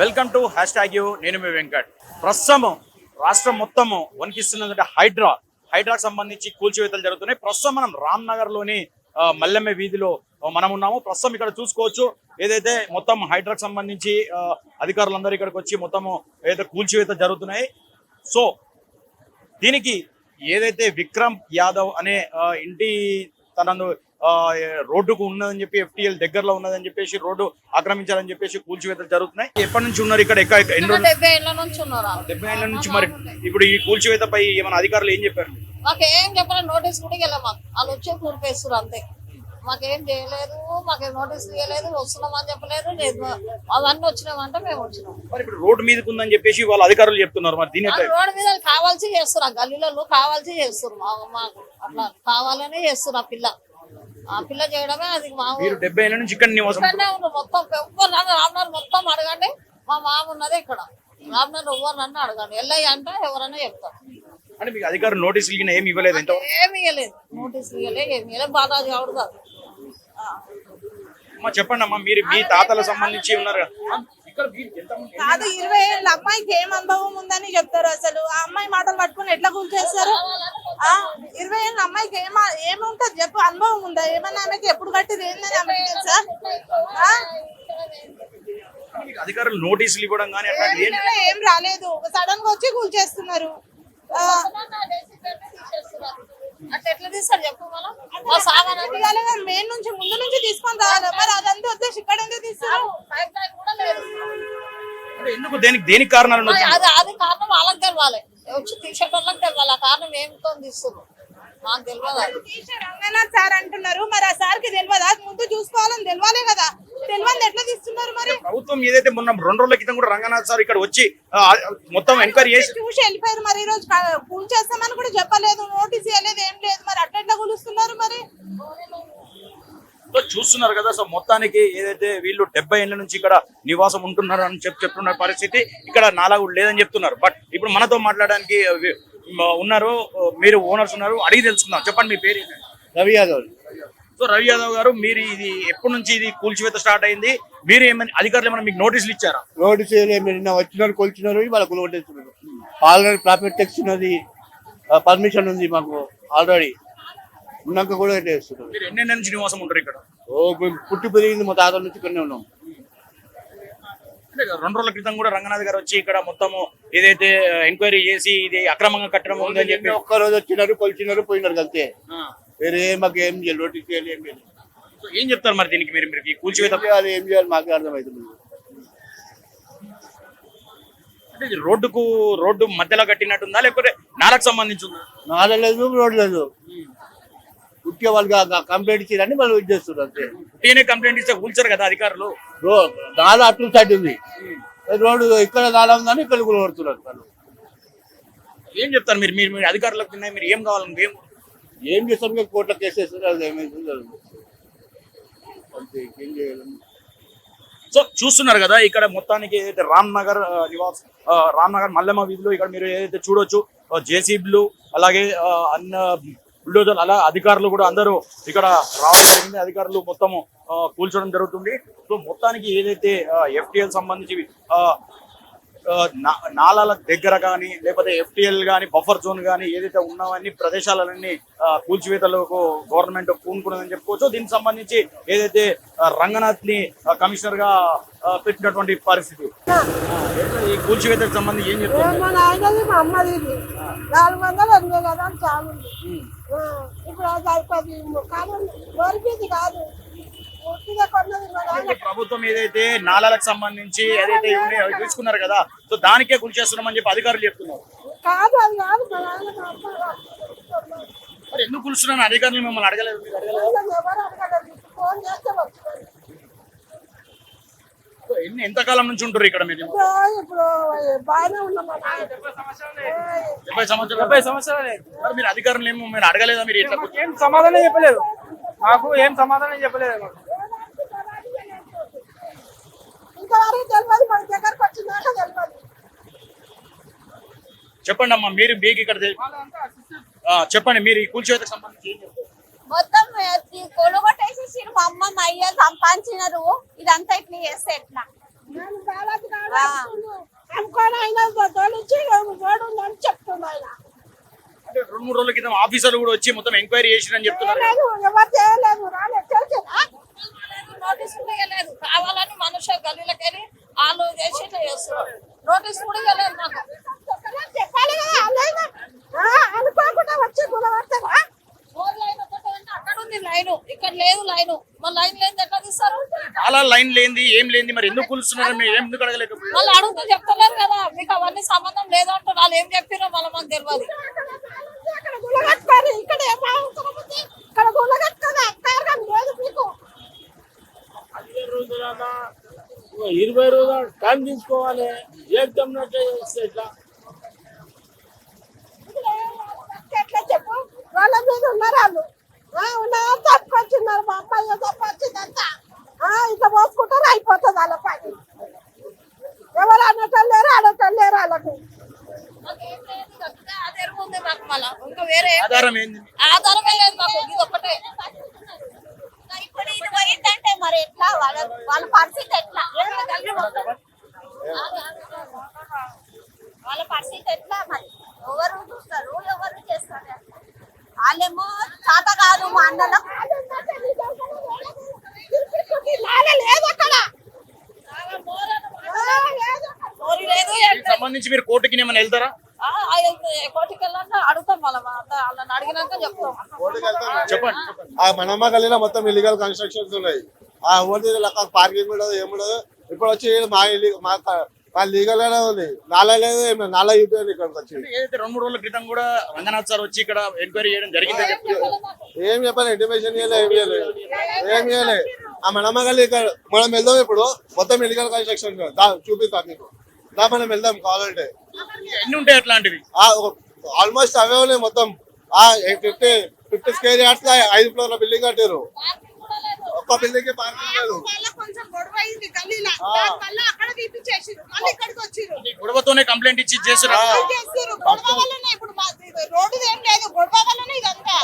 Welcome to hashtag you నేను మీ వెంకట్. ప్రస్తుతం రాష్ట్రం మొత్తము వణికిస్తున్నదంటే హైడ్రా. హైడ్రాకు సంబంధించి కూల్చివేతలు జరుగుతున్నాయి. ప్రస్తుతం మనం రామ్లోని మల్లెమ్మ వీధిలో మనం ఉన్నాము. ప్రస్తుతం ఇక్కడ చూసుకోవచ్చు. ఏదైతే మొత్తం హైడ్రాకు సంబంధించి అధికారులందరూ ఇక్కడికి వచ్చి మొత్తము ఏదైతే కూల్చివేత జరుగుతున్నాయి. సో దీనికి ఏదైతే విక్రమ్ యాదవ్ అనే ఇంటి తనను రోడ్డుకు ఉన్నదని చెప్పి ఎఫ్టీఎల్ దగ్గరలో ఉన్నదని చెప్పేసి రోడ్డు ఆక్రమించాలని చెప్పేసి కూల్చివేతలు జరుగుతున్నాయి. ఎప్పటి నుంచి ఉన్నారు ఇక్కడ? డెబ్బై ఏళ్ళ నుంచి ఉన్నారు? వాళ్ళు. డెబ్బై ఏళ్ళ నుంచి మరి. ఇప్పుడు ఈ కూల్చివేతపై ఏమైనా అధికారులు ఏం చెప్పారు? మాకేం చెప్పలేదు నోటీస్ కూడా మాకు. వాళ్ళు వచ్చి కూలిపేస్తారు అంతే. మాకేం చేయలేదు మాకేం నోటీస్ ఇవ్వలేదు వస్తున్నామని చెప్పలేదు. లేదు అవన్నీ వచ్చినామంటే మేము వచ్చినాం. మరి ఇప్పుడు రోడ్డు మీదకి ఉందని చెప్పేసి వాళ్ళ అధికారులు చెప్తున్నారు మరి. దీని రోడ్డు మీద కావాల్సి చేస్తారు ఆ గల్లీలలో కావాల్సి చేస్తారు మా మాకు అట్లా కావాలనే చేస్తారు ఆ పిల్ల. ఆ పిల్ల చేయడమే అది మా మీరు డెబ్బై ఏళ్ళ నుంచి ఇక్కడ నివాసం. మొత్తం. ఎవరు నన్ను రామ్నాథ్ మొత్తం అడగండి. మా మామ ఉన్నది ఇక్కడ. రామ్నాథ్ ఎవరు నన్ను అడగండి. ఎల్లయ్య అంటే ఎవరైనా చెప్తారు. అంటే మీకు అధికారులు నోటీసులు గిన ఏమి ఇవ్వలేదు ఎంత ఏమి ఇవ్వలేదు. నోటీస్ ఇవ్వలేదు ఏమి ఇవ్వలేదు బాలాజీ ఆవిడ కాదు. అమ్మా చెప్పండి అమ్మా మీరు మీ తాతల సంబంధించి ఉన్నారు కదా. ఇరవై ఏళ్ళ అమ్మాయికి ఏం అనుభవం ఉందని చెప్తారు అసలు. ఆ అమ్మాయి మాటలు పట్టుకొని ఎట్లా కూల్ చేస్తారు ఆ ఇరవై ఏళ్ళ అమ్మాయికి ఏమ ఏముంటది చెప్పు అనుభవం ఉందా? ఏమన్నా ఆమెకి ఎప్పుడు కట్టిది ఏందని ఆ? మీకు అధికారులు నోటీసులు ఇవ్వడం కానీ ఏం రాలేదు. సడన్గా వచ్చి కూల్ చేస్తున్నారు ఎట్లా తీస్తారు చెప్పు మనం? మా మెయిన్ నుంచి ముందు నుంచి తీసుకొని రావాలి. మరి అదంతా వచ్చేసి ఇక్కడ ఎందుకు తీస్తారు కూడా లేదు. అంటే ఎందుకు దేనికి దేనికి కారణాలు ఉండొచ్చు? అది అది కారణం వాళ్ళకి తెలవాలి. వచ్చి తీసేటోళ్ళకి తెలవాలి. ఆ కారణం ఏమితో తీస్తున్నారు? మాకు తెలియదు అది టీచర్ రంగనాథ్ సార్ అంటున్నారు. మరి ఆ సార్కి తెలియదా ముందు చూసుకోవాలని తెలియాలి కదా. తెలియదు ఎట్లా తీస్తున్నారు మరి? ప్రభుత్వం ఏదైతే మొన్న రెండు రోజుల క్రితం కూడా రంగనాథ్ సార్ ఇక్కడ వచ్చి మొత్తం ఎంక్వైరీ చేసి చూసి వెళ్ళిపోయారు మరి ఈ రోజు కూల్ చేస్తామని కూడా చెప్పలేదు. నోటీస్ ఇవ్వలేదు ఏం లేదు. మరి అట్లా కూలుస్తున్నారు మరి? చూస్తున్నారు కదా సో మొత్తానికి ఏదైతే వీళ్ళు డెబ్బై ఏళ్ళ నుంచి ఇక్కడ నివాసం ఉంటున్నారు అని చెప్పి చెప్తున్న పరిస్థితి ఇక్కడ నాలా కూడా లేదని చెప్తున్నారు. బట్ ఇప్పుడు మనతో మాట్లాడడానికి ఉన్నారు. మీరు ఓనర్స్ ఉన్నారు. అడిగి తెలుసుకుందాం. చెప్పండి మీ పేరు? రవి యాదవ్. సో రవి యాదవ్ గారు మీరు ఇది ఎప్పటి నుంచి ఇది కూల్చివేత స్టార్ట్ అయింది? మీరు ఏమైనా అధికారులు ఏమైనా మీకు నోటీసులు ఇచ్చారా? చేయలేదు నిన్న వచ్చినారు కొలిచినారు వాళ్ళ కొలగొట్టేస్తున్నారు ఆల్రెడీ ప్రాఫిట్ టెక్స్ ఉన్నది పర్మిషన్ ఉంది మాకు ఆల్రెడీ ఉన్నాక కూడా చేస్తున్నారు. మీరు ఎన్ని నుంచి నివాసం ఉంటారు ఇక్కడ? ఓ పుట్టి పెరిగింది మా తాతల నుంచి ఇక్కడనే ఉన్నాం. రెండు రోజుల క్రితం కూడా రంగనాథ్ గారు వచ్చి ఇక్కడ మొత్తము ఏదైతే ఎంక్వైరీ చేసి ఇది అక్రమంగా కట్టడం ఉందని చెప్పి ఒక్క రోజు వచ్చినారు కొలిచినారు పోయినారు ఆ. వేరే మాకు ఏం చేయాలి? రోడ్డు చేయాలి ఏం చేయాలి? సో ఏం చెప్తారు మరి దీనికి మీరు? మీరు కూల్చివేత ఏం చేయాలి ఏం చేయాలి మాకే అర్థమవుతుంది. అంటే ఇది రోడ్డుకు రోడ్డు మధ్యలో కట్టినట్టుందా? లేకపోతే నాలకు సంబంధించి ఉందా? నాద లేదు రోడ్డు లేదు. పుట్టే వాళ్ళు కంప్లైంట్ చేయాలని వాళ్ళు ఇది చేస్తున్నారు అంతే. టీనే కంప్లైంట్ ఇస్తే కూల్చారు కదా అధికారులు? రో నాల అటు సైడ్ ఉంది. రోడ్డు ఇక్కడ నాల ఉందని ఇక్కడ కూడా కొడుతున్నారు వాళ్ళు. ఏం చెప్తారు మీరు? మీరు మీరు అధికారులకు తిన్నాయి మీరు ఏం కావాలని ఏం ఏం చేస్తాం? ఇంకా కోర్టులో అది ఏమైతుందో అంతే ఏం చేయాలి? సో చూస్తున్నారు కదా ఇక్కడ మొత్తానికి ఏదైతే రామ్ నగర్ నివాస్ రామ్ నగర్ మల్లెమ్మ వీధిలో ఇక్కడ మీరు ఏదైతే చూడొచ్చు జేసీబీలు అలాగే అన్న బుల్డోజర్ అలా అధికారులు కూడా అందరూ ఇక్కడ రావడం జరిగింది. అధికారులు మొత్తము కూల్చడం జరుగుతుంది. సో మొత్తానికి ఏదైతే ఎఫ్టీఎల్ సంబంధించి నాలాల దగ్గర కానీ లేకపోతే ఎఫ్టిఎల్ కానీ బఫర్ జోన్ కానీ ఏదైతే ఉన్నావన్నీ ప్రదేశాలన్నీ కూల్చివేతలకు గవర్నమెంట్ పూనుకున్నదని చెప్పుకోవచ్చు. దీనికి సంబంధించి ఏదైతే రంగనాథ్ని కమిషనర్గా పెట్టినటువంటి పరిస్థితి. ఈ కూల్చివేతకు సంబంధించి ఏం చెప్తారు? మా నాయనది మా అమ్మది ఇది నాలుగు వందలు ఎనిమిది కదా చాలా. ఉంది ఆ, ఇప్పుడు అది అయిపోయింది. కానీ దొరికింది కాదు. ప్రభుత్వం ఏదైతే నాలాలకు సంబంధించి ఏదైతే ఉన్నాయో అవి తీసుకున్నారు కదా సో దానికే కూల్చేస్తున్నామని చెప్పి అధికారులు చెప్తున్నారు. కాదు అది కాదు మా నాన్న మా అమ్మ కాదు. మరి ఎందుకు కూల్చున్నాను అధికారులు మిమ్మల్ని అడగలేదు మీరు అడగలేదు? ఫోన్ చేస్తే ఎన్ని ఎంతకాలం నుంచి ఉంటారు ఇక్కడ మీరు? ఇప్పుడు బాగానే ఉన్నాం డెబ్బై సంవత్సరాలు. డెబ్బై సంవత్సరాలే మరి మీరు అధికారులు ఏమో మీరు అడగలేదా మీరు సమాధానం చెప్పలేదు. మాకు ఏం సమాధానం చెప్పలేదు మాకు ఇంతవరకు తెలియదు మన దగ్గరకు వచ్చిందాక తెలియదు చెప్పండి అమ్మా మీరు మీకు ఇక్కడ చెప్పండి మీరు ఈ కూల్చివేతకు సంబంధించి ఏం చెప్తారు? మొత్తం కొనుగొట్టేసేసి మా అమ్మ మా అయ్య సంపాదించినారు. ఇదంతా ఇట్లా చేస్తే ఎట్లా. అనుకోని ఆయన ఆయన. అంటే రెండు మూడు రోజుల క్రితం ఆఫీసర్లు కూడా వచ్చి మొత్తం ఎంక్వైరీ చేసిరని చెప్తున్నారు. ఎవరు చేయలేదు రాలేదు తెలిసిందా నోటీస్ కూడా ఇవ్వలేదు. కావాలని మనుషుల గల్లీలకు వెళ్ళి చేసి ఇట్లా చేస్తున్నారు. నోటీస్ కూడా ఇవ్వలేదు అలాగే అనుకోకుండా వచ్చి లైన్ లైన్. ఇక్కడ లేదు లైన్. మరి లైన్ ఎట్లా తీస్తారు? చాలా లైన్ లేనిది ఏం లేనిది మరి ఎందుకు కూలుస్తున్నారు? మీరు ఏం ఎందుకు అడగలేకపోయారు వాళ్ళు అడుగుతూ చెప్తలేరు కదా. మీకు అవన్నీ సంబంధం లేదు అంటారు వాళ్ళు ఏం చెప్పిరో మళ్ళీ మాకు తెలియదు ఇక్కడ ఏం లేదు మీకు. ఇరవై రోజులు టైం తీసుకోవాలి. ఏకదమ్ నట్టే చేస్తే ఎట్లా? ఎట్లా చెప్పు. వాళ్ళ మీద ఉన్నారు వాళ్ళు ఆ, ఉన్నారు? తప్పుకొచ్చిన్నారు మా అమ్మాయి తప్పొచ్చిందంతా ఇట్లా పోసుకుంటారు అయిపోతుంది వాళ్ళ పని. ఎవరు అన్నటోళ్ళు లేరు అడటోళ్ళు లేరు వాళ్ళకు. ఆధారం ఏంది? ఆధారమే లేదు మాకు ఇది ఒక్కటే. ఇప్పుడు ఇది పోయిందంటే మరి ఎట్లా? వాళ్ళ వాళ్ళ పరిస్థితి ఎట్లా? వాళ్ళ పరిస్థితి ఎట్లా మరి? ఎవరు చూస్తారు? ఎవరు చేస్తారు? వాళ్ళేమో చాత కాదు మా అన్నలకు నాల లేదు అక్కడ మోరీ లేదు ఏం దీనికి సంబంధించి మీరు కోర్టుకి ఏమైనా వెళ్తారా? ఆ, ఆ కోటికి వెళ్ళాక అడుగుతాం మళ్ళీ వాళ్ళని అడిగినాక చెప్తాం. చెప్పండి. ఆ మనమ్మ గల్లీలో మొత్తం ఇల్లీగల్ కన్స్ట్రక్షన్స్ ఉన్నాయి. ఆ ఊరి పార్కింగ్ ఉండదు ఏముండదు. ఇప్పుడు వచ్చి మా ఇల్లి మా మా లీగల్ గానే ఉంది నాలా లేదు ఏం లేదు. నాలా యూపీ ఇక్కడికి వచ్చి. ఏదైతే రెండు మూడు రోజుల క్రితం కూడా రంగనాథ్ సార్ వచ్చి ఇక్కడ ఎంక్వైరీ చేయడం జరిగిందని చెప్తున్నారు ఏం చెప్పాలి? ఇంటిమేషన్ ఇవ్వలే ఏం చేయలేదు ఏం చేయలే. ఆ మనమ్మ గల్లీ ఇక్కడ మనం వెళ్దాం ఇప్పుడు. మొత్తం ఇల్లీగల్ కన్స్ట్రక్షన్ చూపిస్తాం మీకు. దా మనం వెళ్దాం కావాలంటే. ఎన్ని ఉంటాయి అట్లాంటివి? ఆల్మోస్ట్ అవే ఉన్నాయి మొత్తం. ఆ ఫిఫ్టీ ఫిఫ్టీ స్క్వేర్ యార్డ్స్ ఐదు ఫ్లోర్ల బిల్డింగ్ కట్టారు ఒక్క బిల్డింగ్కి పార్కింగ్ లేదు వాళ్ళ కొంచెం గొడవ అయింది గల్లీలో. దానివల్ల అక్కడ తీపిచ్చేసిరు మళ్ళీ ఇక్కడికి వచ్చిరు గొడవతోనే కంప్లైంట్ ఇచ్చి చేస్తున్నారు చేసిరు గొడవ వల్లనే ఇప్పుడు మా రోడ్డు ఏం లేదు. గొడవ వల్లనే ఇదంతా.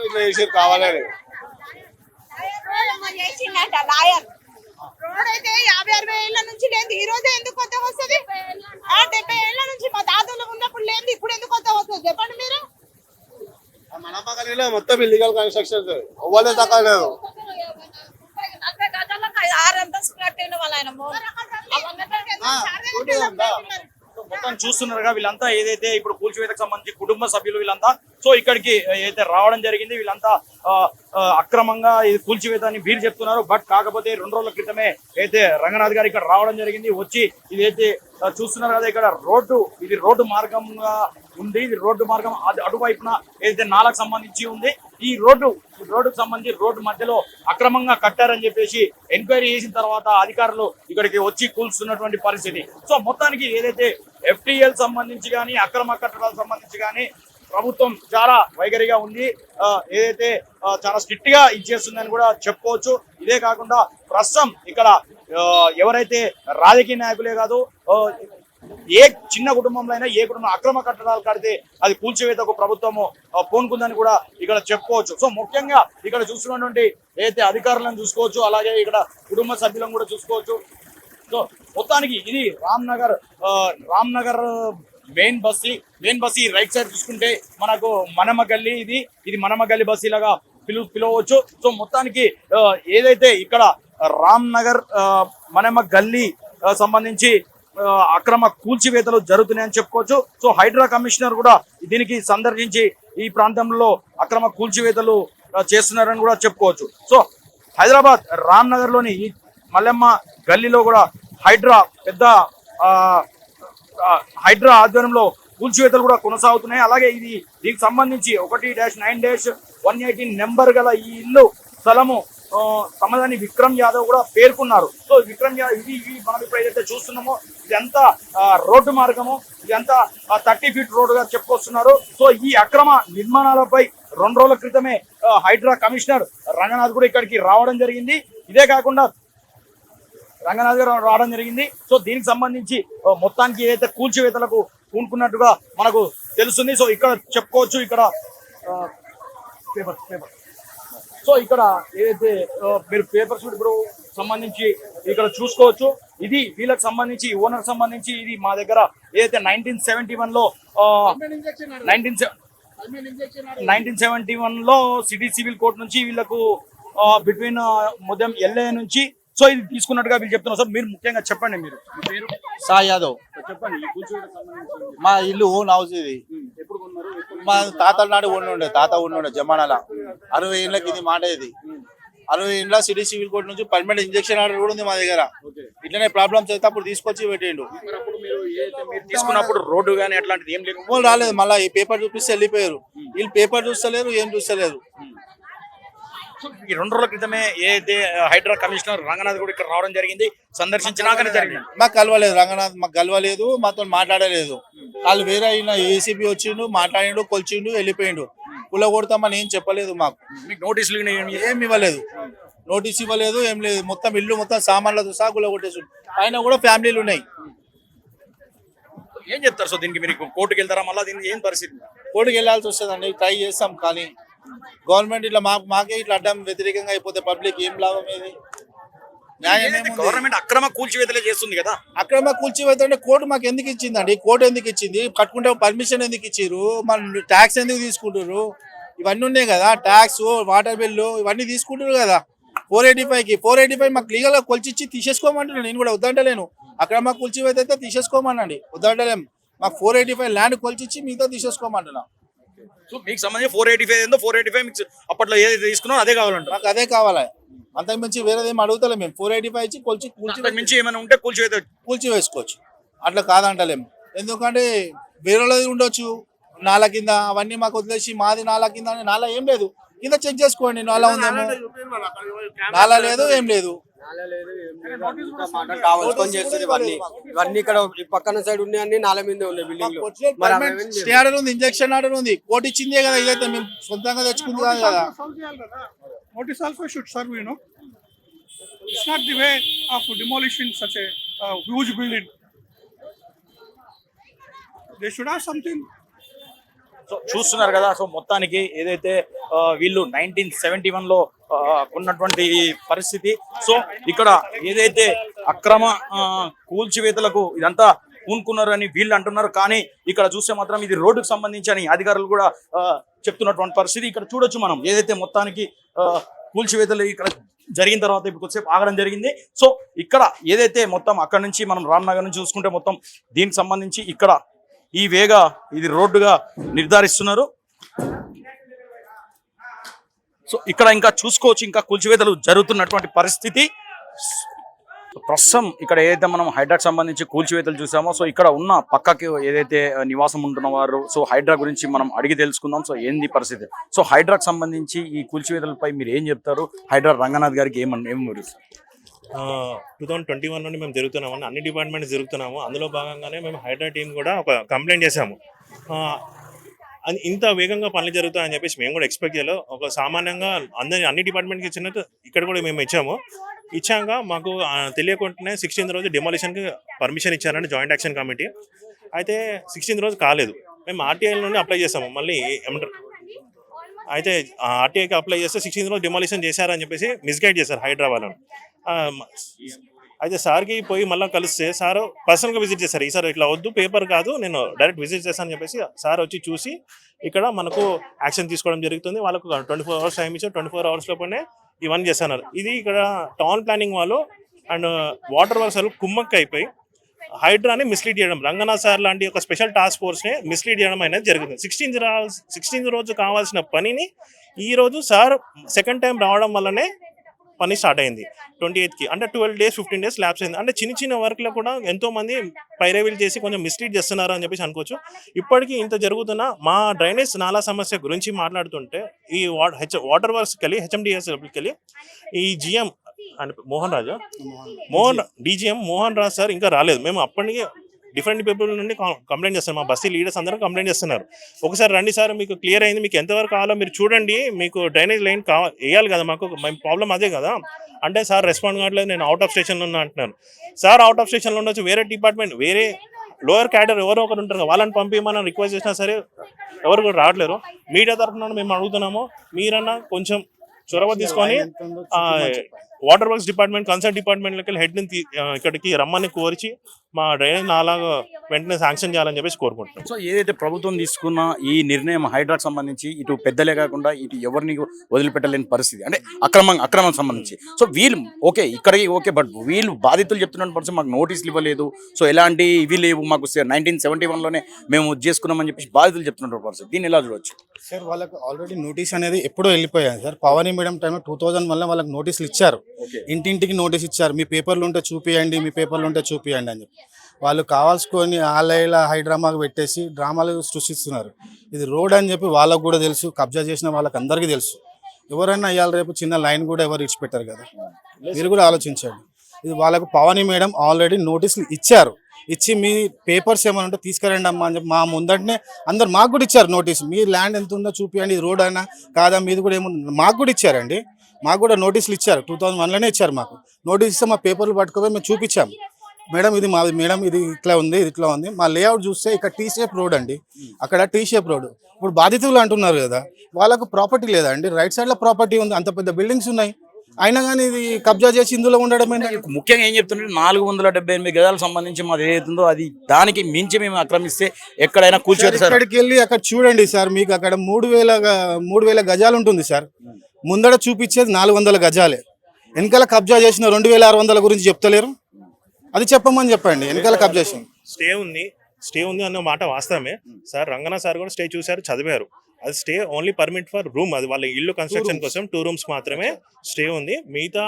ఇట్లా చేసారు కావాలని. లాయర్. రోడ్ అయితే యాభై అరవై ఏళ్ళ నుంచి లేదు. ఈ రోజే ఎందుకు కొత్తగా వస్తుంది? ఆ డెబ్బై ఏళ్ళ నుంచి మా తాతలు ఉన్నప్పుడు లేదు. ఇప్పుడు ఎందుకు కొత్తగా వస్తుంది? చెప్పండి మీరు. మనమ్మ మొత్తం ఇల్లీగల్ కన్స్ట్రక్షన్స్ అవ్వలే దాకా లేదు నలభై గజాలకు ఐదు- ఆరు అంతస్తులు కట్టిండు వాళ్ళ ఆయన మోరు. అవన్నీ మొత్తం చూస్తున్నారుగా వీళ్ళంతా ఏదైతే ఇప్పుడు కూల్చివేతకు సంబంధించి కుటుంబ సభ్యులు వీళ్ళంతా సో ఇక్కడికి ఏదైతే రావడం జరిగింది వీళ్ళంతా అక్రమంగా ఇది కూల్చివేత అని వీరు చెప్తున్నారు. బట్ కాకపోతే రెండు రోజుల క్రితమే అయితే రంగనాథ్ గారు ఇక్కడ రావడం జరిగింది వచ్చి ఇదైతే చూస్తున్నారు కదా ఇక్కడ రోడ్డు ఇది రోడ్డు మార్గంగా ఉంది. ఇది రోడ్డు మార్గం అది అటువైపున ఏదైతే నాలకు సంబంధించి ఉంది ఈ రోడ్డు ఈ రోడ్డుకు సంబంధించి రోడ్డు మధ్యలో అక్రమంగా కట్టారని చెప్పేసి ఎంక్వైరీ చేసిన తర్వాత అధికారులు ఇక్కడికి వచ్చి కూల్స్తున్నటువంటి పరిస్థితి. సో మొత్తానికి ఏదైతే ఎఫ్టీఎల్ సంబంధించి కానీ అక్రమ కట్టడాలకు సంబంధించి కానీ ప్రభుత్వం చాలా వైఖరిగా ఉంది. ఏదైతే చాలా స్ట్రిక్ట్గా ఇచ్చేస్తుందని కూడా చెప్పుకోవచ్చు. ఇదే కాకుండా ప్రస్తుతం ఇక్కడ ఎవరైతే రాజకీయ నాయకులే కాదు ఏ చిన్న కుటుంబంలో అయినా ఏ కుటుంబం అక్రమ కట్టడాలు కడితే అది కూల్చివేతకు ప్రభుత్వము ఆ, పూనుకుందని కూడా ఇక్కడ చెప్పుకోవచ్చు. సో ముఖ్యంగా ఇక్కడ చూస్తున్నటువంటి ఏదైతే అధికారులను చూసుకోవచ్చు అలాగే ఇక్కడ కుటుంబ సభ్యులను కూడా చూసుకోవచ్చు. సో మొత్తానికి ఇది రామ్నగర్ రామ్నగర్ ఆ, మెయిన్ బస్సీ మెయిన్ బస్సీ రైట్ సైడ్ చూసుకుంటే మనకు మనమ గల్లీ ఇది ఇది మనమ గల్లీ బస్సీ లాగా పిలు పిలవచ్చు. సో మొత్తానికి ఏదైతే ఇక్కడ రామ్నగర్ ఆ, మనమ గల్లీ సంబంధించి అక్రమ కూల్చివేతలు జరుగుతున్నాయని చెప్పుకోవచ్చు. సో హైడ్రా కమిషనర్ కూడా దీనికి సందర్శించి ఈ ప్రాంతంలో అక్రమ కూల్చివేతలు చేస్తున్నారని కూడా చెప్పుకోవచ్చు. సో హైదరాబాద్ రామ్లోని ఈ మల్లెమ్మ గల్లీలో కూడా హైడ్రా పెద్ద హైడ్రా ఆధ్వర్యంలో కూల్చివేతలు కూడా కొనసాగుతున్నాయి. అలాగే ఇది దీనికి సంబంధించి ఒకటి dash nine dash one eighteen number గల ఈ ఇల్లు స్థలము సమాధాని విక్రమ్ యాదవ్ కూడా పేర్కొన్నారు. సో విక్రమ్ యాదవ్ ఇది ఇవి మనం ఇప్పుడు ఏదైతే చూస్తున్నామో ఇదంతా రోడ్డు మార్గము ఇదంతా థర్టీ ఫీట్ రోడ్ చెప్పుకొస్తున్నారు. సో ఈ అక్రమ నిర్మాణాలపై రెండు రోజుల క్రితమే హైడ్రా కమిషనర్ రంగనాథ్ కూడా ఇక్కడికి రావడం జరిగింది. ఇదే కాకుండా రంగనాథ్ గారు రావడం జరిగింది. సో దీనికి సంబంధించి మొత్తానికి ఏదైతే కూల్చివేతలకు పూనుకున్నట్టుగా మనకు తెలుస్తుంది. సో ఇక్కడ చెప్పుకోవచ్చు ఇక్కడ పేపర్ పేపర్. సో ఇక్కడ ఏదైతే మీరు పేపర్స్ ఇప్పుడు సంబంధించి ఇక్కడ చూసుకోవచ్చు ఇది వీళ్ళకి సంబంధించి ఓనర్ సంబంధించి ఇది మా దగ్గర ఏదైతే నైన్టీన్ సెవెంటీ వన్లో నైన్టీన్ నైన్టీన్ సెవెంటీ వన్లో సిటీ సివిల్ కోర్ట్ నుంచి వీళ్ళకు బిట్వీన్ ఉదయం ఎల్ఏ నుంచి సో ఇది తీసుకున్నట్టుగా వీళ్ళు చెప్తున్నారు. సార్ మీరు ముఖ్యంగా చెప్పండి మీరు. పేరు? సాయి యాదవ్. చెప్పండి మా ఇల్లు ఓన్ హౌస్ ఇది. మా తాతల నాడు ఉండి ఉండే తాత ఉండి ఉండే జమానాల. అరవై ఏళ్ళకి ఇది మాట ఇది. అరవై ఏళ్ళ సిటీ సివిల్ కోర్ట్ నుంచి పర్మనెంట్ ఇంజక్షన్ ఆర్డర్ కూడా ఉంది మా దగ్గర. ఇట్లనే ప్రాబ్లమ్స్ అయితే అప్పుడు తీసుకొచ్చి పెట్టిండు. తీసుకున్నప్పుడు రోడ్డు కానీ అట్లాంటిది ఏం లేదు వాళ్ళు రాలేదు మళ్ళీ ఈ పేపర్ చూపిస్తే వెళ్ళిపోయారు. వీళ్ళు పేపర్ చూస్తలేరు ఏం చూస్తలేరు. ఈ రెండు రోజుల క్రితమే ఏదైతే హైడ్రా కమిషనర్ రంగనాథ్ కూడా ఇక్కడ రావడం జరిగింది. సందర్శించినాకనే జరిగింది. మాకు కలవలేదు రంగనాథ్ మాకు కలవలేదు మాతో మాట్లాడలేదు. వాళ్ళు వేరే అయిన ఏసీబీ వచ్చిండు మాట్లాడిండు కొలిచిండు వెళ్ళిపోయిండు. కుల కొడతామని ఏం చెప్పలేదు మాకు. మీకు నోటీసులు ఏమి- ఇవ్వలేదు? నోటీస్ ఇవ్వలేదు ఏం లేదు. మొత్తం ఇల్లు మొత్తం సామాన్లతో సహా కుల కొట్టేసి ఆయన కూడా ఫ్యామిలీలు ఉన్నాయి. ఏం చెప్తారు సో దీనికి మీరు? కోర్టుకి వెళ్తారా మళ్ళీ? దీనికి ఏం పరిస్థితి? కోర్టుకి వెళ్ళాల్సి వస్తుందండి. ట్రై చేస్తాం కానీ గవర్నమెంట్ ఇట్లా మా మాకే ఇట్లా అడ్డం వ్యతిరేకంగా అయిపోతే పబ్లిక్ ఏం లాభం ఏది? గవర్నమెంట్ అక్రమ కూల్చివేతలే చేస్తుంది కదా. అక్రమ కూల్చివేతంటే కోర్టు మాకు ఎందుకు ఇచ్చిందండి? కోర్టు ఎందుకు ఇచ్చింది? కట్టుకుంటే పర్మిషన్ ఎందుకు ఇచ్చిర్రు? మన ట్యాక్స్ ఎందుకు తీసుకుంటారు ఇవన్నీ ఉన్నాయి కదా. ట్యాక్స్ వాటర్ బిల్లు ఇవన్నీ తీసుకుంటారు కదా. ఫోర్ ఎయిటీ ఫైవ్కి ఫోర్ ఎయిటీ ఫైవ్ మాకు లీగల్గా కొలిచిచ్చి తీసేసుకోమంటున్నాను నేను కూడా వద్దంటలేను. అక్రమ కూల్చివేత అయితే తీసేసుకోమనండి. వద్దంటలేం. మాకు ఫోర్ ఎయిటీ ఫైవ్ ల్యాండ్ కొలిచిచ్చి మీతో తీసేసుకోమంటున్నా. సో మీకు సంబంధించి ఫోర్ ఎయిటీ ఫైవ్ ఏందో ఫోర్ ఎయిటీ ఫైవ్ మీకు అప్పట్లో ఏదైతే తీసుకున్నారో అదే కావాలంట మాకు అదే కావాలి? అంతకు మించి వేరేది ఏం అడుగుతలేం మేము. ఫోర్ ఎయిటీ ఫైవ్ ఇచ్చి కొలిచి కూల్చి మించి ఏమైనా ఉంటే కూల్చివేత కూల్చి వేసుకోవచ్చు. అట్లా కాదంటలేం. ఎందుకంటే వేరేది ఉండొచ్చు. నాల కింద అవన్నీ మాకు వదిలేసి మాది నాల కింద అని నాల ఏం లేదు. కింద చెక్ చేసుకోండి నాల ఉందేమో. నాల లేదు ఏం లేదు. కావాల్సుకొని చేస్తారు ఇవన్నీ. ఇవన్నీ ఇక్కడ ఈ పక్కన సైడ్ ఉన్నాయన్నీ నాల మీదే ఉన్నాయి బిల్డింగ్లో మరి అవి ఏమేం స్టే ఆర్డర్ ఉంది ఇంజక్షన్ ఆర్డర్ ఉంది. కోర్టు ఇచ్చిందే కదా ఇదైతే మేము సొంతంగా తెచ్చుకుంది కాదు huge building. They should have something. So చూస్తున్నారు కదా సో మొత్తానికి ఏదైతే వీళ్ళు నైన్టీన్ సెవెంటీ వన్లో ఆ, ఉన్నటువంటి పరిస్థితి. సో ఇక్కడ ఏదైతే అక్రమ ఆ, కూల్చివేతలకు ఇదంతా పూనుకున్నారని వీళ్ళు అంటున్నారు. కానీ ఇక్కడ చూస్తే మాత్రం ఇది రోడ్డుకు సంబంధించి అని అధికారులు కూడా చెప్తున్నటువంటి పరిస్థితి. ఇక్కడ చూడొచ్చు మనం ఏదైతే మొత్తానికి ఆ, కూల్చివేతలు ఇక్కడ జరిగిన తర్వాత ఇప్పుడు కొద్దిసేపు ఆగడం జరిగింది. సో ఇక్కడ ఏదైతే మొత్తం అక్కడ నుంచి మనం రామ్నగర్ నుంచి చూసుకుంటే మొత్తం దీనికి సంబంధించి ఇక్కడ ఈ వేగ ఇది రోడ్డుగా నిర్ధారిస్తున్నారు. సో ఇక్కడ ఇంకా చూసుకోవచ్చు ఇంకా కూల్చివేతలు జరుగుతున్నటువంటి పరిస్థితి. ప్రస్తుతం ఇక్కడ ఏదైతే మనం హైడ్రాకి సంబంధించి కూల్చివేతలు చూసామో సో ఇక్కడ ఉన్న పక్కకి ఏదైతే నివాసం ఉంటున్న వారు సో హైడ్రా గురించి మనం అడిగి తెలుసుకుందాం సో ఏంది పరిస్థితి. సో హైడ్రాకి సంబంధించి ఈ కూల్చివేతలపై మీరు ఏం చెప్తారు? హైడ్రా రంగనాథ్ గారికి ఏమన్నా ఏం మీరు టూ థౌసండ్ ట్వంటీ వన్ నుండి మేము జరుగుతున్నాము అన్ని డిపార్ట్మెంట్స్ జరుగుతున్నాము. అందులో భాగంగానే మేము హైడ్రా టీం కూడా ఒక కంప్లైంట్ చేశాము. ఇంత వేగంగా పనులు జరుగుతాయని చెప్పేసి మేము కూడా ఎక్స్పెక్ట్ చేయలేదు. ఒక సామాన్యంగా అందరి అన్ని డిపార్ట్మెంట్కి ఇచ్చినట్టు ఇక్కడ కూడా మేము ఇచ్చాము. ఇచ్చాక మాకు తెలియకుండానే సిక్స్టీన్త్ రోజు డిమాలిషన్కి పర్మిషన్ ఇచ్చారండి జాయింట్ యాక్షన్ కమిటీ అయితే సిక్స్టీన్త్ రోజు కాలేదు. మేము ఆర్టీఐ నుండి అప్లై చేసాము. మళ్ళీ ఏమంటారు అయితే ఆర్టీఐకి అప్లై చేస్తే సిక్స్టీన్త్ రోజు డిమాలిషన్ చేశారని చెప్పేసి మిస్గైడ్ చేశారు హైదరాబాద్లో అయితే సార్కి పోయి మళ్ళీ కలిస్తే సార్ పర్సనల్గా విజిట్ చేశారు. ఈ సార్ ఇట్లా వద్దు పేపర్ కాదు నేను డైరెక్ట్ విజిట్ చేస్తానని చెప్పేసి సార్ వచ్చి చూసి ఇక్కడ మనకు యాక్షన్ తీసుకోవడం జరుగుతుంది. వాళ్ళకు ట్వంటీ ఫోర్ అవర్స్ టైం ఇచ్చారు. ట్వంటీ ఫోర్ అవర్స్ లోపలనే ఇవన్నీ చేస్తున్నారు ఇది ఇక్కడ టౌన్ ప్లానింగ్ వాళ్ళు అండ్ వాటర్ వర్క్స్ వాళ్ళు కుమ్మక్క అయిపోయి హైడ్రాని మిస్లీడ్ చేయడం. రంగనాథ్ సార్ లాంటి ఒక స్పెషల్ టాస్క్ ఫోర్స్ని మిస్లీడ్ చేయడం అనేది జరుగుతుంది సిక్స్టీన్త్ రా సిక్స్టీన్త్ రోజు కావాల్సిన పనిని ఈ రోజు సార్ సెకండ్ టైం రావడం వల్లనే పని స్టార్ట్ అయింది. ట్వంటీ ఎయిత్కి అంటే twelve days fifteen days lapse అయింది. అంటే చిన్న చిన్న వర్క్లో కూడా ఎంతో మంది పైరవీలు చేసి కొంచెం మిస్లీడ్ చేస్తున్నారు అని చెప్పేసి అనుకోవచ్చు. ఇప్పటికీ ఇంత జరుగుతున్న మా డ్రైనేజ్ నాలా సమస్య గురించి మాట్లాడుతుంటే ఈ వాటర్ హెచ్ వాటర్ వర్క్స్కి వెళ్ళి హెచ్ఎండిఎస్ వెళ్ళి ఈ GM and Mohan Raju? Mohan. DGM Mohan Raj sir ఇంకా రాలేదు. మేము అప్పటికి డిఫరెంట్ పీపుల్ నుండి కంప్లైంట్ చేస్తున్నారు. మా బస్సీ లీడర్స్ అందరూ కంప్లైంట్ చేస్తున్నారు. ఒకసారి రండి సార్ మీకు క్లియర్ అయింది మీకు ఎంతవరకు కావాలో మీరు చూడండి. మీకు డ్రైనేజ్ లైన్ కావాలి వేయాలి కదా మాకు మేము ప్రాబ్లం అదే కదా. అంటే సార్ రెస్పాండ్ కావట్లేదు నేను అవుట్ ఆఫ్ స్టేషన్లో ఉన్నా అంటున్నారు. సార్ అవుట్ ఆఫ్ స్టేషన్లో ఉండొచ్చు వేరే డిపార్ట్మెంట్ వేరే లోయర్ క్యాడర్ ఎవరో ఒకరు ఉంటారు వాళ్ళని పంపించమని రిక్వెస్ట్ చేసినా సరే ఎవరు కూడా రావట్లేరు. మీడియా తరఫున మేము అడుగుతున్నాము మీరన్నా కొంచెం చొరవ తీసుకొని water works department concern department హెడ్ని తీ- ఆ, ఇక్కడికి రమ్మని కోరిచి మా డ్రైనేజ్ నాలాగా వెంటనే శాంక్షన్ చేయాలని చెప్పేసి కోరుకుంటున్నాం. సో ఏదైతే ప్రభుత్వం తీసుకున్న ఈ నిర్ణయం హైడ్రాకి సంబంధించి ఇటు పెద్దలే కాకుండా ఇటు ఎవరిని వదిలిపెట్టలేని పరిస్థితి అంటే అక్రమం అక్రమం సంబంధించి. సో వీళ్ళు ఓకే ఇక్కడికి ఓకే బట్ వీళ్ళు బాధితులు చెప్తున్న పరిస్థితి మాకు నోటీసులు ఇవ్వలేదు. సో ఎలాంటి ఇవి లేవు మాకు నైన్టీన్ సెవెంటీ వన్లోనే మేము చేసుకున్నామని చెప్పేసి బాధితులు చెప్తున్న పరిస్థితి. దీన్ని ఎలా చూడొచ్చు? సార్ వాళ్ళకు ఆల్రెడీ నోటీస్ అనేది ఎప్పుడో వెళ్ళిపోయాయి సార్. పవని మేడం టైంలో టూ థౌజండ్ వల్ల వాళ్ళకి నోటీసులు ఇచ్చారు. ఇంటింటికి నోటీస్ ఇచ్చారు. మీ పేపర్లు ఉంటే చూపియండి మీ పేపర్లు ఉంటే చూపియండి అని చెప్పి. వాళ్ళు కావాల్సుకొని ఆలయల హైడ్రామాకు పెట్టేసి డ్రామాలు సృష్టిస్తున్నారు. ఇది రోడ్ అని చెప్పి వాళ్ళకు కూడా తెలుసు కబ్జా చేసిన వాళ్ళకి అందరికీ తెలుసు. ఎవరైనా ఇవాళ రేపు చిన్న లైన్ కూడా ఎవరు ఇచ్చిపెట్టారు కదా. మీరు కూడా ఆలోచించండి. ఇది వాళ్ళకు పవని మేడం ఆల్రెడీ నోటీసులు ఇచ్చారు. ఇచ్చి మీ పేపర్స్ ఏమైనా ఉంటే తీసుకురండి అమ్మా అని చెప్పి మా ముందటనే అందరు మాకు కూడా ఇచ్చారు నోటీస్ మీ ల్యాండ్ ఎంత ఉందో చూపియండి ఇది రోడ్ అయినా కాదా మీది కూడా ఏముంది? మాకు కూడా ఇచ్చారండి. మాకు కూడా నోటీసులు ఇచ్చారు. టూ థౌజండ్ వన్లోనే ఇచ్చారు మాకు. నోటీస్ ఇస్తే మా పేపర్లు పట్టుకోపోయి మేము చూపించాము మేడం ఇది మాది మేడం ఇది ఇట్లా ఉంది ఇది ఇట్లా ఉంది. మా లేఅవుట్ చూస్తే ఇక్కడ టీ షేప్ రోడ్ అండి. అక్కడ టీ షేప్ రోడ్. ఇప్పుడు బాధితులు అంటున్నారు కదా వాళ్ళకు ప్రాపర్టీ లేదా అండి? రైట్ సైడ్లో ప్రాపర్టీ ఉంది అంత పెద్ద బిల్డింగ్స్ ఉన్నాయి. అయినా కానీ ఇది కబ్జా చేసి ఇందులో ఉండడం? ముఖ్యంగా ఏం చెప్తున్నారు? నాలుగు వందల డెబ్బై ఎనిమిది గదాలకు సంబంధించి మాది ఏదైతుందో అది దానికి మించి మేము ఆక్రమిస్తే ఎక్కడైనా కూర్చోదు సార్ ఇక్కడికి వెళ్ళి అక్కడ చూడండి సార్ మీకు అక్కడ మూడు వేల మూడు వేల గజాలు ఉంటుంది సార్. ముందర చూపించేది నాలుగు వందల గజాలే. వెనకాల కబ్జా చేసిన రెండు వేల ఆరు వందల గురించి చెప్తలేరు? అది చెప్పమని చెప్పండి వెనకాల కబ్జా చేసింది స్టే ఉంది స్టే ఉంది అన్న మాట వాస్తవమే. సార్ రంగనా సార్ కూడా స్టే చూశారు చదివారు. అది stay only permit for room అది వాళ్ళ ఇల్లు కన్స్ట్రక్షన్ కోసం టూ రూమ్స్ మాత్రమే స్టే ఉంది. మిగతా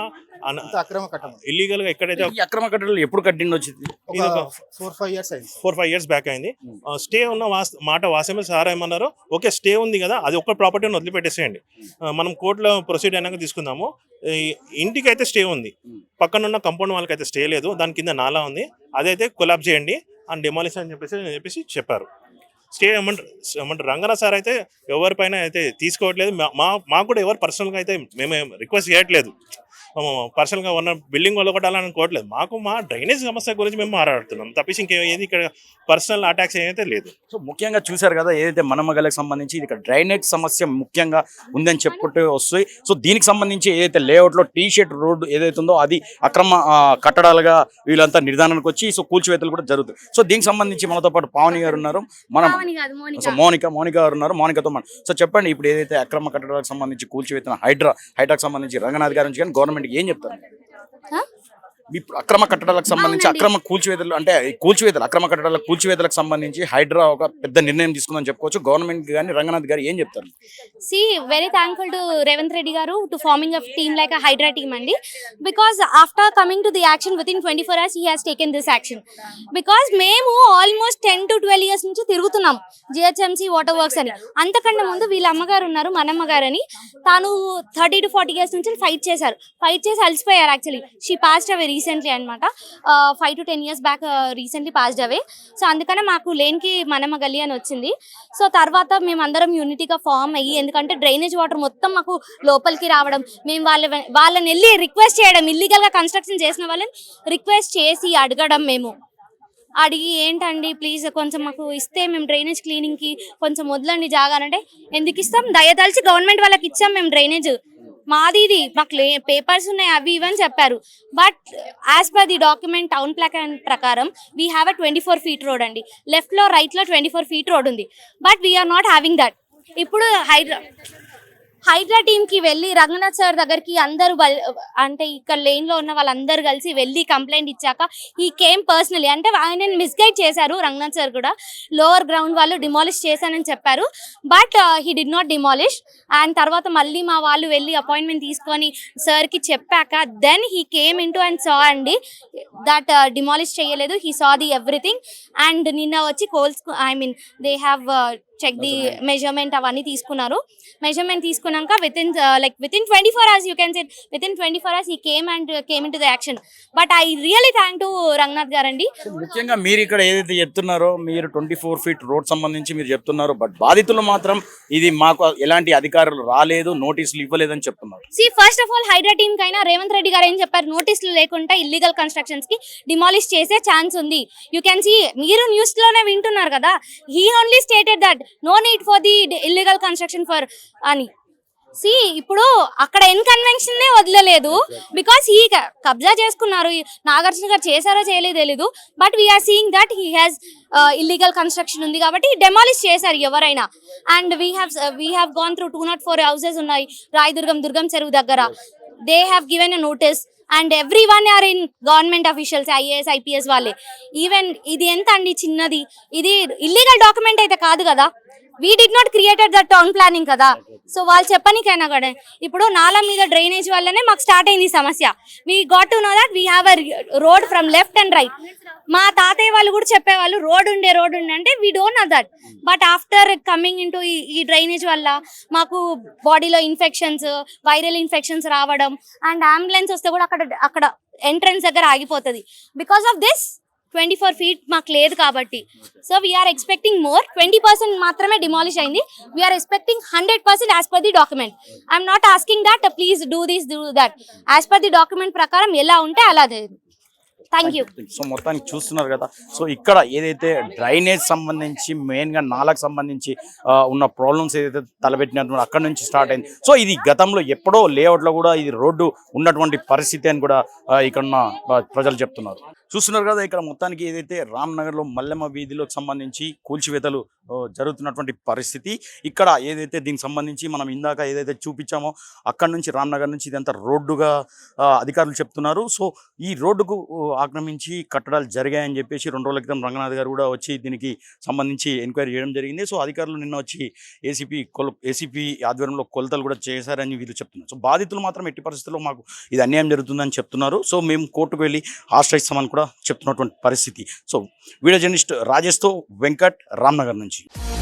అక్రమ కట్టడం. ఇల్లీగల్గా ఎక్కడైతే ఈ అక్రమ కట్టడాలు ఎప్పుడు కట్టిండి వచ్చింది? ఫోర్ ఫైవ్ ఇయర్స్ అయింది. ఫోర్ ఫైవ్ ఇయర్స్ బ్యాక్ అయింది. స్టే ఉన్న వాస్ మాట వాసమే సార్ ఏమన్నారు ఓకే స్టే ఉంది కదా అది ఒక్క ప్రాపర్టీని వదిలిపెట్టేసేయండి. ఆ, మనం కోర్టులో ప్రొసీడ్ అయినాక తీసుకుందాము. ఇంటికి అయితే స్టే ఉంది. పక్కన ఉన్న కంపౌండ్ వాళ్ళకి అయితే స్టే లేదు. దాని కింద నాలా ఉంది. అదైతే కొలాబ్ చేయండి. అండ్ డెమాలిషన్ అని చెప్పేసి చెప్పేసి చెప్పారు. స్టే ఏమంటారు రంగన సార్ అయితే ఎవరిపైన అయితే తీసుకోవట్లేదు. మా- మా మాకు కూడా ఎవరు పర్సనల్గా అయితే మేము రిక్వెస్ట్ చేయట్లేదు. పర్సనల్గా ఉన్న బిల్డింగ్ వాళ్ళు కొట్టాలని అనుకోవట్లేదు మాకు మా డ్రైనేజ్ సమస్య గురించి మేము మాట్లాడుతున్నాం. తప్పించి ఇంకే ఏది ఇక్కడ పర్సనల్ అటాక్స్ ఏదైతే లేదు. సో ముఖ్యంగా చూశారు కదా ఏదైతే మనమగలకు సంబంధించి ఇది ఇక్కడ డ్రైనేజ్ సమస్య ముఖ్యంగా ఉందని చెప్పుకుంటూ వస్తాయి. సో దీనికి సంబంధించి ఏదైతే లేఅవుట్లో టీ షర్ట్ రోడ్డు ఏదైతే ఉందో అది అక్రమ కట్టడాలుగా వీళ్ళంతా నిర్ధారణకు వచ్చి సో కూల్చివేతలు కూడా జరుగుతాయి. సో దీనికి సంబంధించి మనతో పాటు పావని గారు ఉన్నారు. మనం సో మౌనిక మౌనిక గారు ఉన్నారు. మౌనికతో మనం సో చెప్పండి ఇప్పుడు ఏదైతే అక్రమ కట్టడాలకు సంబంధించి కూల్చివేతన హైడ్రా హైడ్రాకి సంబంధించి రంగనాథ్ గారి నుంచి కానీ గవర్నమెంట్కి ఏం చెప్తారు? ఇప్పుడు అక్రమ కట్టడాలకు సంబంధించి అక్రమ కూల్చివేతలు అంటే ఈ కూల్చివేతలు అక్రమ కట్టడాల కూల్చివేతలకు సంబంధించి హైడ్రా ఒక పెద్ద నిర్ణయం తీసుకుందని చెప్పుకోవచ్చు. గవర్నమెంట్ కానీ రంగనాథ్ గారు ఏం చెప్తారు? See very thankful to Revanth Reddy garu to forming uh team like uh HYDRAA team అండి. Because after coming to the action with in twenty four hours he has taken this action because మేము almost ten to twelve years నుంచి తిరుగుతున్నాం GHMC water works అని. అంతకన్నా ముందు వీళ్ళ అమ్మగారు ఉన్నారు మన అమ్మగారు అని తాను థర్టీ టు ఫార్టీ ఇయర్స్ నుంచి ఫైట్ చేశారు. ఫైట్ చేసి అలసిపోయారు actually she passed away recently అనమాట five to ten years back recently passed away so అందుకనే మాకు లేన్కి మనమ గల్లీ అని వచ్చింది. సో తర్వాత మేము అందరం యూనిటీగా ఫామ్ అయ్యి ఎందుకంటే డ్రైనేజ్ వాటర్ మొత్తం మాకు లోపలికి రావడం మేము వాళ్ళ వాళ్ళని వెళ్ళి రిక్వెస్ట్ చేయడం ఇల్లీగల్గా కన్స్ట్రక్షన్ చేసిన వాళ్ళని రిక్వెస్ట్ చేసి అడగడం మేము. అడిగి ఏంటండి ప్లీజ్ కొంచెం మాకు ఇస్తే మేము డ్రైనేజ్ క్లీనింగ్కి కొంచెం వదలండి జాగానంటే ఎందుకు ఇస్తాం? దయదలిచి గవర్నమెంట్ వాళ్ళకి ఇచ్చాం మేము డ్రైనేజ్ మాది ఇది మాకు లే పేపర్స్ ఉన్నాయి అవి ఇవని చెప్పారు. But as per the document town plan ప్రకారం we have a twenty four feet road అండి లెఫ్ట్లో రైట్లో ట్వంటీ ఫోర్ ఫీట్ రోడ్ ఉంది. But we are not having that ఇప్పుడు హైడ్రా టీమ్ టీంకి వెళ్ళి రంగనాథ్ సార్ దగ్గరికి అందరూ అంటే ఇక్కడ లేన్లో ఉన్న వాళ్ళందరూ కలిసి వెళ్ళి కంప్లైంట్ ఇచ్చాక ఈ కేమ్ పర్సనలీ అంటే ఆయన మిస్గైడ్ చేశారు రంగనాథ్ సార్ కూడా. లోవర్ గ్రౌండ్ వాళ్ళు డిమాలిష్ చేశానని చెప్పారు. But he did not demolish and తర్వాత మళ్ళీ మా వాళ్ళు వెళ్ళి అపాయింట్మెంట్ తీసుకొని సార్కి చెప్పాక then he came into and saw అండి దట్ డిమాలిష్ uh, చేయలేదు. He saw the everything and నిన్న వచ్చి calls I mean they have check the measurement అవన్నీ తీసుకున్నారు. మెజర్మెంట్ తీసుకున్నాక within like within twenty four hours you can set with in twenty four hours he came and came in to the action but I really thank to Ranganath గారండి ముఖ్యంగా మీరు ఇక్కడ ఏదైతే చెప్తున్నారో మీరు ట్వంటీ ఫోర్ ఫీట్ రోడ్ సంబంధించి మీరు చెప్తున్నారు బట్ బాధితులు మాత్రం ఇది మాకు ఎలాంటి అధికారులు రాలేదు నోటీసులు ఇవ్వలేదని చెప్తున్నారు. See first of all HYDRAA team కైనా రేవంత్ రెడ్డి గారు ఏం చెప్పారు? నోటీసులు లేకుండా ఇల్లీగల్ కన్స్ట్రక్షన్స్కి డిమాలిష్ చేసే ఛాన్స్ ఉంది. యూ కెన్ సీ మీరు న్యూస్లోనే వింటున్నారు కదా? He only stated that no need for the illegal construction for అని. సి ఇప్పుడు అక్కడ ఇన్కన్వెన్షన్ వదలలేదు. బికాస్ ఈ కబ్జా చేసుకున్నారు. నాగార్జున గారు చేశారో చేయలేదు తెలీదు. But we are seeing that he has illegal construction ఉంది కాబట్టి డెమాలిష్ చేశారు ఎవరైనా. And we have we have gone through two not four houses ఉన్నాయి. రాయదుర్గం దుర్గం చెరువు దగ్గర. They have given a notice and every one are in government officials IAS IPS వాళ్ళే. Even ఇది ఎంత అండి చిన్నది? ఇది ఇల్లీగల్ డాక్యుమెంట్ అయితే కాదు కదా? We did not created the town planning కదా. సో వాళ్ళు చెప్పనికైనా కూడా ఇప్పుడు నాలా మీద డ్రైనేజ్ వల్లనే మాకు స్టార్ట్ అయింది ఈ సమస్య. We got to know that we have a road from left and right మా తాతయ్య వాళ్ళు కూడా చెప్పేవాళ్ళు రోడ్ ఉండే రోడ్ ఉండే అంటే we don't know that but after coming in ఈ డ్రైనేజ్ వల్ల మాకు బాడీలో ఇన్ఫెక్షన్స్ వైరల్ ఇన్ఫెక్షన్స్ రావడం అండ్ అంబులెన్స్ వస్తే కూడా అక్కడ అక్కడ ఎంట్రన్స్ దగ్గర ఆగిపోతుంది. Because of this twenty four feet మాకు లేదు కాబట్టి. So we are expecting more twenty percent మాత్రమే డిమాలిష్ అయింది. We are expecting hundred percent as per the document I'm not asking that please do this do that as per the document ప్రకారం ఎలా ఉంటే అలా thank you so మొత్తానికి చూస్తున్నారు కదా. So ఇక్కడ ఏదైతే డ్రైనేజ్ సంబంధించి మెయిన్గా నాలకు సంబంధించి ఉన్న ప్రాబ్లమ్స్ ఏదైతే తలపెట్టినట్టు అక్కడ నుంచి స్టార్ట్ అయింది. సో ఇది గతంలో ఎప్పుడో లేఅవుట్లో కూడా ఇది రోడ్డు ఉన్నటువంటి పరిస్థితి అని కూడా ఇక్కడ ప్రజలు చెప్తున్నారు. చూస్తున్నారు కదా ఇక్కడ మొత్తానికి ఏదైతే రామ్ నగర్లో మల్లెమ్మ వీధిలోకి సంబంధించి కూల్చివేతలు జరుగుతున్నటువంటి పరిస్థితి. ఇక్కడ ఏదైతే దీనికి సంబంధించి మనం ఇందాక ఏదైతే చూపించామో అక్కడ నుంచి రామ్నగర్ నుంచి ఇదంతా రోడ్డుగా అధికారులు చెప్తున్నారు. సో ఈ రోడ్డుకు ఆక్రమించి కట్టడాలు జరిగాయని చెప్పేసి రెండు రోజుల క్రితం రంగనాథ్ గారు కూడా వచ్చి దీనికి సంబంధించి ఎంక్వైరీ చేయడం జరిగింది. సో అధికారులు నిన్న వచ్చి ఏసీపీ కొల ఏసీపీ ఆధ్వర్యంలో కొలతలు కూడా చేశారని వీళ్ళు చెప్తున్నారు. సో బాధితులు మాత్రం ఎట్టి పరిస్థితుల్లో మాకు ఇది అన్యాయం జరుగుతుందని చెప్తున్నారు. సో మేము కోర్టుకు వెళ్ళి ఆశ్రయిస్తామని కూడా చెప్తున్నటువంటి పరిస్థితి. సో వీడియో జర్నలిస్ట్ రాజేష్తో వెంకట్ రామ్నగర్ నుంచి. you.